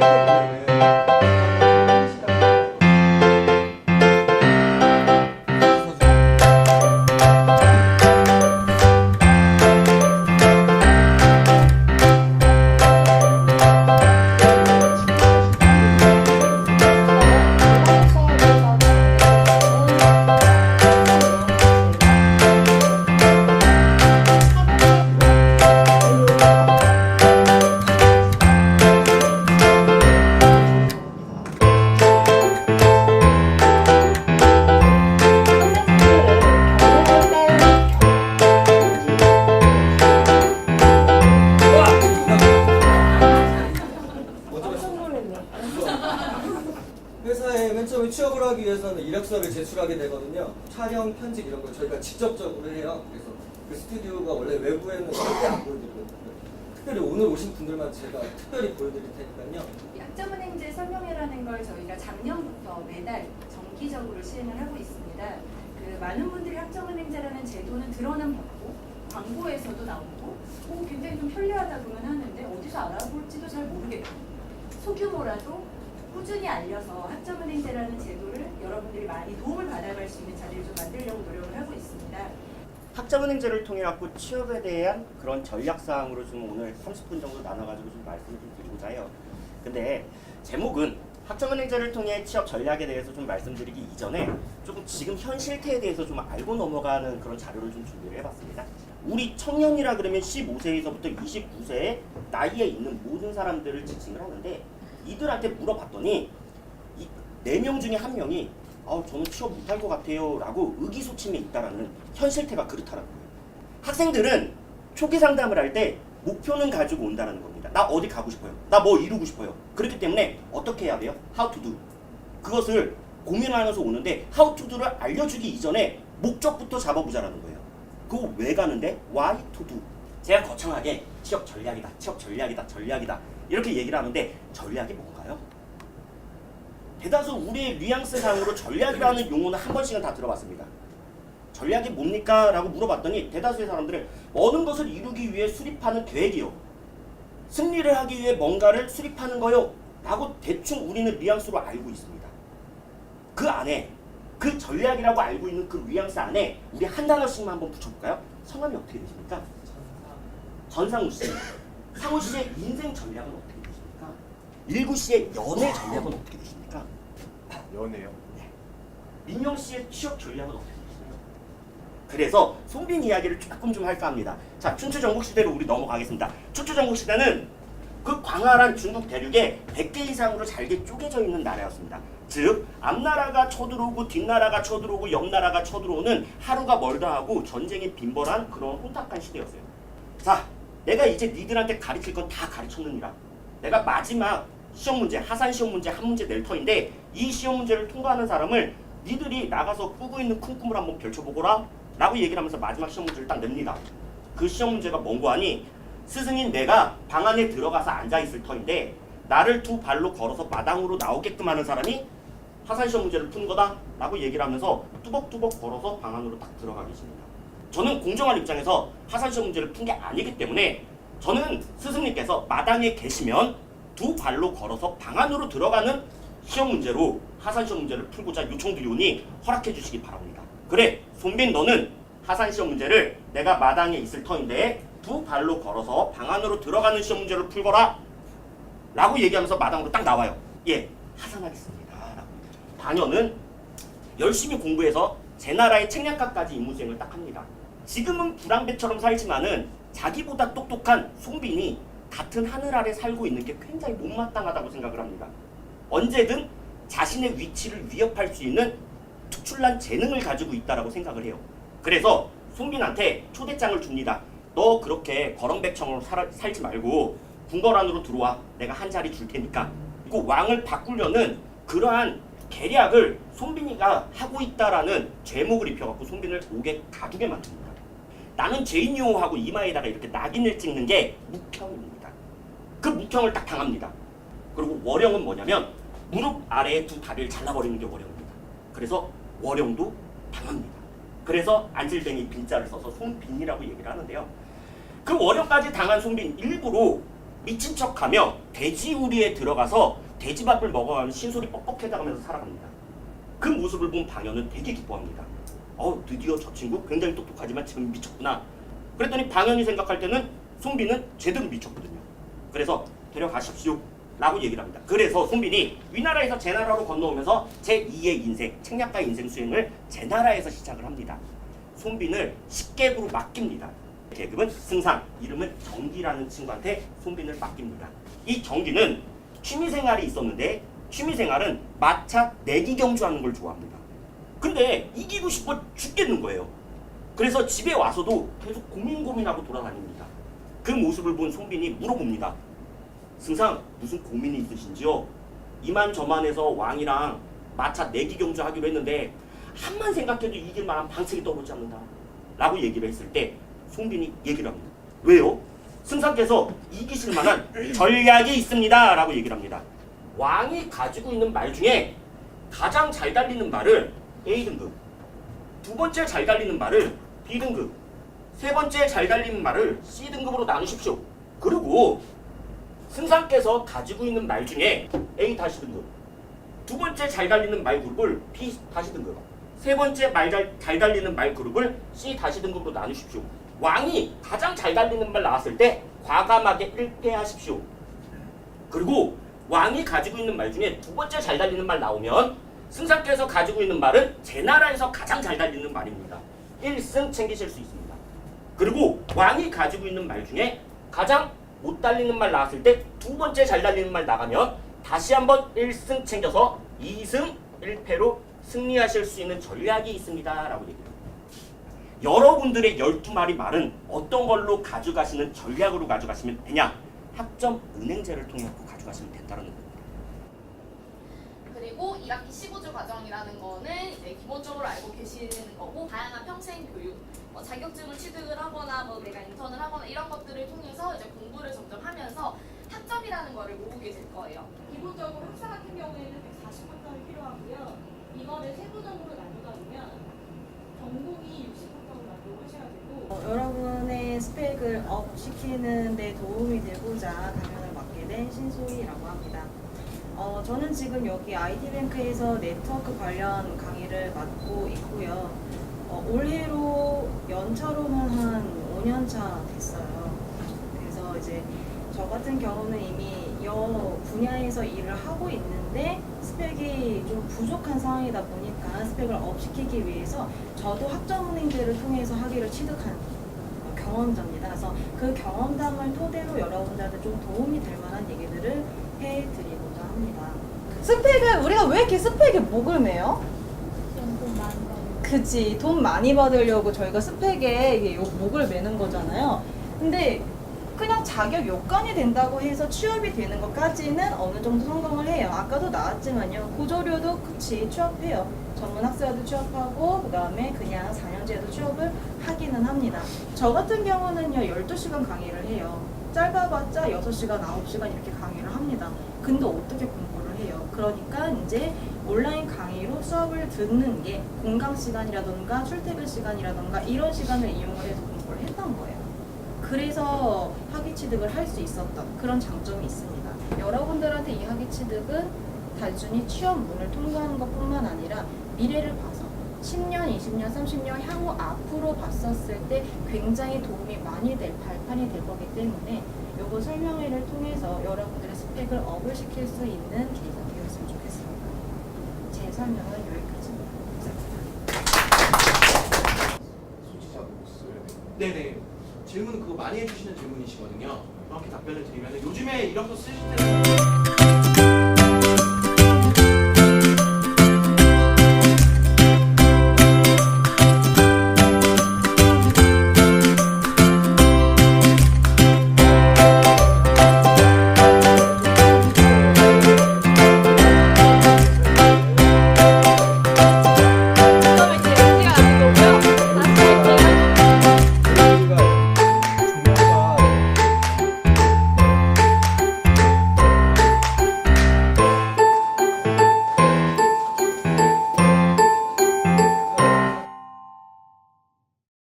회 위해서는 이력서를 제출하게 되거든요. 촬영, 편집 이런 걸 저희가 직접적으로 해요. 그래서 그 스튜디오가 원래 외부에는 절대 안 보여드리거든요. 특별히 오늘 오신 분들만 제가 특별히 보여드릴 테니까요. 약자은행제 설명회라는 걸 저희가 작년부터 매달 정기적으로 시행을 하고 있습니다. 그 많은 분들이 학점은행제라는 제도는 들어는 봤고 광고에서도 나오고 오, 굉장히 좀 편리하다고는 하는데 어디서 알아볼지도 잘 모르겠고 소규모라도 꾸준히 알려서 학점은행제라는 제도를 여러분들이 많이 도움을 받아갈 수 있는 자리를 좀 만들려고 노력을 하고 있습니다. 학점은행제를 통해 갖고 취업에 대한 그런 전략 사항으로 좀 오늘 30분 정도 나눠가지고 좀 말씀을 좀 드리고자 해요. 근데 제목은 학점은행제를 통해 취업 전략에 대해서 좀 말씀드리기 이전에 조금 지금 현 실태에 대해서 좀 알고 넘어가는 그런 자료를 좀 준비를 해봤습니다. 우리 청년이라 그러면 15세에서부터 29세의 나이에 있는 모든 사람들을 지칭을 하는데 이들한테 물어봤더니 이네명 중에 한 명이 아, 저는 취업 못할 것 같아요 라고 의기소침해 있다라는 현 실태가 그렇다는 거예요. 학생들은 초기 상담을 할 때 목표는 가지고 온다는 겁니다. 나 어디 가고 싶어요. 나 뭐 이루고 싶어요. 그렇기 때문에 어떻게 해야 돼요? How to do. 그것을 고민하면서 오는데 how to do를 알려주기 이전에 목적부터 잡아보자라는 거예요. 그거 왜 가는데? Why to do. 제가 거창하게 취업 전략이다, 취업 전략이다, 전략이다 이렇게 얘기를 하는데 전략이 뭔가요? 대다수 우리의 뉘앙스상으로 전략이라는 용어는 한 번씩은 다 들어봤습니다. 전략이 뭡니까? 라고 물어봤더니 대다수의 사람들은 모든 것을 이루기 위해 수립하는 계획이요. 승리를 하기 위해 뭔가를 수립하는 거요. 라고 대충 우리는 뉘앙스로 알고 있습니다. 그 안에 그 전략이라고 알고 있는 그 뉘앙스 안에 우리 한 단어씩만 한번 붙여볼까요? 성함이 어떻게 되십니까? 전상우 씨. 상우 씨의 인생 전략은 어떻게 되십니까? 일구 씨의 연애 전략은 어떻게 되십니까? 연애요? 민영 씨의 취업 전략은 어떻게 되시나요? 그래서 송빈 이야기를 조금 좀 할까 합니다. 자, 춘추 전국 시대로 우리 넘어가겠습니다. 춘추 전국 시대는 그 광활한 중국 대륙에 100개 이상으로 잘게 쪼개져 있는 나라였습니다. 즉 앞나라가 쳐들어오고 뒷나라가 쳐들어오고 옆나라가 쳐들어오는 하루가 멀다 하고 전쟁이 빈번한 그런 혼탁한 시대였어요. 자, 내가 이제 니들한테 가르칠 건 다 가르쳤느니라. 내가 마지막 시험 문제, 하산 시험 문제 한 문제 낼 터인데 이 시험 문제를 통과하는 사람을 니들이 나가서 꾸고 있는 큰 꿈을 한번 펼쳐보거라 라고 얘기를 하면서 마지막 시험 문제를 딱 냅니다. 그 시험 문제가 뭔고 하니 스승인 내가 방 안에 들어가서 앉아있을 터인데 나를 두 발로 걸어서 마당으로 나오게끔 하는 사람이 하산 시험 문제를 푼 거다 라고 얘기를 하면서 뚜벅뚜벅 걸어서 방 안으로 딱 들어가 계십니다. 저는 공정한 입장에서 하산 시험 문제를 푼 게 아니기 때문에 저는 스승님께서 마당에 계시면 두 발로 걸어서 방 안으로 들어가는 시험 문제로 하산 시험 문제를 풀고자 요청드리오니 허락해 주시기 바랍니다. 그래, 손빈 너는 하산 시험 문제를 내가 마당에 있을 터인데 두 발로 걸어서 방 안으로 들어가는 시험 문제를 풀거라. 라고 얘기하면서 마당으로 딱 나와요. 예, 하산하겠습니다. 라고. 반여는 열심히 공부해서 제 나라의 책략가까지 임무 수행을 딱 합니다. 지금은 불황배처럼 살지만은 자기보다 똑똑한 송빈이 같은 하늘 아래 살고 있는 게 굉장히 못마땅하다고 생각을 합니다. 언제든 자신의 위치를 위협할 수 있는 특출난 재능을 가지고 있다라고 생각을 해요. 그래서 송빈한테 초대장을 줍니다. 너 그렇게 거렁백청으로 살, 살지 말고 궁궐 안으로 들어와. 내가 한 자리 줄 테니까. 그리고 왕을 바꾸려는 그러한 계략을 송빈이가 하고 있다라는 죄목을 입혀갖고 송빈을 옥에 가두게 만듭니다. 나는 죄인이오 하고 이마에다가 이렇게 낙인을 찍는 게 묵형입니다. 그 묵형을 딱 당합니다. 그리고 월형은 뭐냐면 무릎 아래에 두 다리를 잘라버리는 게 월형입니다. 그래서 월형도 당합니다. 그래서 안질뱅이 빈자를 써서 송빈이라고 얘기를 하는데요. 그 월형까지 당한 송빈 일부러 미친 척하며 돼지우리에 들어가서 돼지밥을 먹어가며 신소리 뻑뻑해져가면서 살아갑니다. 그 모습을 본 방현은 되게 기뻐합니다. 어 드디어 저 친구 굉장히 똑똑하지만 지금 미쳤구나. 그랬더니 방현이 생각할 때는 송빈은 제대로 미쳤거든요. 그래서 데려가십시오. 라고 얘기를 합니다. 그래서 송빈이 위나라에서 제나라로 건너오면서 제2의 인생, 책략가 인생 수행을 제나라에서 시작을 합니다. 송빈을 식객으로 맡깁니다. 계급은 승상, 이름은 정기라는 친구한테 송빈을 맡깁니다. 이 정기는 취미생활이 있었는데 취미생활은 마차 내기 경주하는 걸 좋아합니다. 근데 이기고 싶어 죽겠는 거예요. 그래서 집에 와서도 계속 고민 고민하고 돌아다닙니다. 그 모습을 본 송빈이 물어봅니다. 승상 무슨 고민이 있으신지요? 이만저만해서 왕이랑 마차 내기 경주 하기로 했는데 한만 생각해도 이길 만한 방책이 떠오르지 않는다. 라고 얘기를 했을 때 송빈이 얘기를 합니다. 왜요? 승상께서 이기실 만한 전략이 있습니다. 라고 얘기를 합니다. 왕이 가지고 있는 말 중에 가장 잘 달리는 말을 A등급, 두 번째 잘 달리는 말을 B등급, 세 번째 잘 달리는 말을 C등급으로 나누십시오. 그리고 승상께서 가지고 있는 말 중에 A 다시 등급, 두 번째 잘 달리는 말 그룹을 B 다시 등급, 세 번째 말잘 달리는 말 그룹을 C 다시 등급으로 나누십시오. 왕이 가장 잘 달리는 말 나왔을 때 과감하게 1패하십시오. 그리고 왕이 가지고 있는 말 중에 두 번째 잘 달리는 말 나오면 승상께서 가지고 있는 말은 제 나라에서 가장 잘 달리는 말입니다. 1승 챙기실 수 있습니다. 그리고 왕이 가지고 있는 말 중에 가장 못 달리는 말 나왔을 때 두 번째 잘 달리는 말 나가면 다시 한번 1승 챙겨서 2승 1패로 승리하실 수 있는 전략이 있습니다. 라고 얘기합니다. 여러분들의 12마리 말은 어떤 걸로 가져가시는 전략으로 가져가시면 되냐? 학점 은행제를 통해 갖고 가져가시면 된다는 겁니다. 그리고 1학기 15주 과정이라는 거는 이제 기본적으로 알고 계시는 거고 다양한 평생 교육, 뭐 자격증을 취득을 하거나 뭐 내가 인턴을 하거나 이런 것들을 통해서 이제 공부를 점점 하면서 학점이라는 거를 모으게 될 거예요. 기본적으로 학사 같은 경우에는 140학점이 필요하고요. 이거를 세부적으로 나누다 보면 전공이 60학점으로 나누고 하셔야 되고 어, 여러분의 스펙을 업 시키는 데 도움이 되고자 강연을 맡게 된 신소희라고 합니다. 어, 저는 지금 여기 ID뱅크에서 네트워크 관련 강의를 맡고 있고요. 어, 올해로 연차로는 한 5년 차 됐어요. 그래서 이제 저 같은 경우는 이미 여 분야에서 일을 하고 있는데 스펙이 좀 부족한 상황이다 보니까 스펙을 업시키기 위해서 저도 학점은행제를 통해서 학위를 취득한 어, 경험자입니다. 그래서 그 경험담을 토대로 여러분들한테 좀 도움이 될 만한 얘기들을 해드리고자 합니다. 스펙을 우리가 왜 이렇게 스펙에 목을 매요? 연금 많이 그치 돈 많이 받으려고 저희가 스펙에 이게 요 목을 매는 거잖아요. 근데 그냥 자격 요건이 된다고 해서 취업이 되는 것까지는 어느 정도 성공을 해요. 아까도 나왔지만요. 고조료도 그치 취업해요. 전문 학사도 취업하고 그다음에 그냥 4년제도 취업을 하기는 합니다. 저 같은 경우는요. 12시간 강의를 해요. 짧아봤자 6시간, 9시간 이렇게 강의를 합니다. 근데 어떻게 공부를 해요? 그러니까 이제 온라인 강의로 수업을 듣는 게 공강 시간이라던가 출퇴근 시간이라던가 이런 시간을 이용을 해서 공부를 했던 거예요. 그래서 학위 취득을 할 수 있었던 그런 장점이 있습니다. 여러분들한테 이 학위 취득은 단순히 취업 문을 통과하는 것뿐만 아니라 미래를 봐서 10년, 20년, 30년 향후 앞으로 봤었을 때 굉장히 도움이 많이 될 발판이 될 거기 때문에 요거 설명회를 통해서 여러분들의 스펙을 업을 시킬 수 있는 계기가 되었으면 좋겠습니다. 제 설명은 여기까지입니다. 네네. 질문 그거 많이 해주시는 질문이시거든요. 정확히 답변을 드리면 요즘에 이력서 쓰실 때